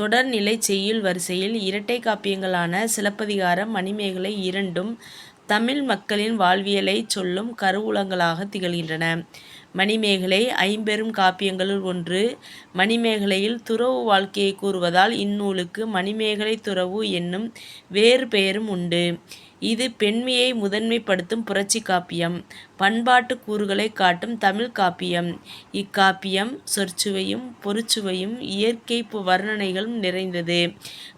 தொடர்நிலை செய்யுள் வரிசையில் இரட்டை காப்பியங்களான சிலப்பதிகாரம் மணிமேகலை இரண்டும் தமிழ் மக்களின் வாழ்வியலைச் சொல்லும் கருவூலங்களாக திகழ்கின்றன. மணிமேகலை ஐம்பெரும் காப்பியங்களுள் ஒன்று. மணிமேகலையில் துறவு வாழ்க்கையை கூறுவதால் இந்நூலுக்கு மணிமேகலைத் துறவு என்னும் வேறு பெயரும் உண்டு. இது பெண்மையை முதன்மைப்படுத்தும் புரட்சிக் காப்பியம். பண்பாட்டு கூறுகளை காட்டும் தமிழ்க் காப்பியம். இக்காப்பியம் சொற்சுவையும் பொருட்சுவையும் இயற்கை வர்ணனைகளும் நிறைந்தது.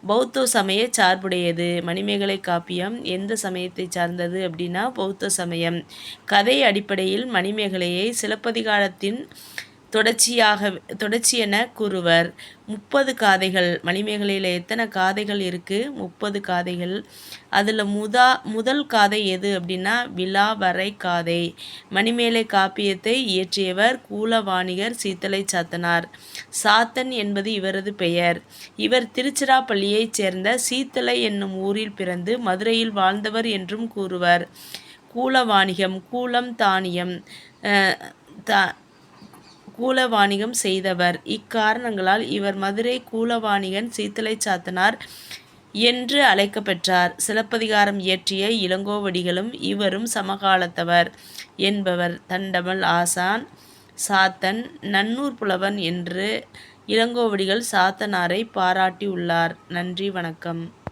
பௌத்த சமய சார்புடையது. மணிமேகலை காப்பியம் எந்த சமயத்தை சார்ந்தது அப்படின்னா பௌத்த சமயம். கதை அடிப்படையில் மணிமேகலையை சிலப்பதிகாரத்தின் தொடர்ச்சியாக தொடர்ச்சி என கூறுவர். முப்பது காதைகள் மணிமேகலையில் எத்தனை காதைகள் இருக்குது முப்பது காதைகள். அதில் முதா முதல் காதை எது அப்படின்னா விலாவறைக் காதை. மணிமேகலை காப்பியத்தை இயற்றியவர் கூலவாணிகர் சீத்தலை சாத்தனார். சாத்தன் என்பது இவரது பெயர். இவர் திருச்சிராப்பள்ளியைச் சேர்ந்த சீத்தலை என்னும் ஊரில் பிறந்து மதுரையில் வாழ்ந்தவர் என்றும் கூறுவர். கூலவாணிகம் கூலம் தானியம் தா வாணிகம் செய்தவர். இக்காரணங்களால் இவர் மதுரை கூலவாணிகன் சீத்தலை சாத்தனார் என்று அழைக்கப்பெற்றார் சிலப்பதிகாரம் இயற்றிய இளங்கோவடிகளும் இவரும் சமகாலத்தவர் என்பவர் தண்டமல் ஆசான் சாத்தன் நன்னூர் புலவன் என்று இளங்கோவடிகள் சாத்தனாரைப் பாராட்டியுள்ளார். நன்றி வணக்கம்.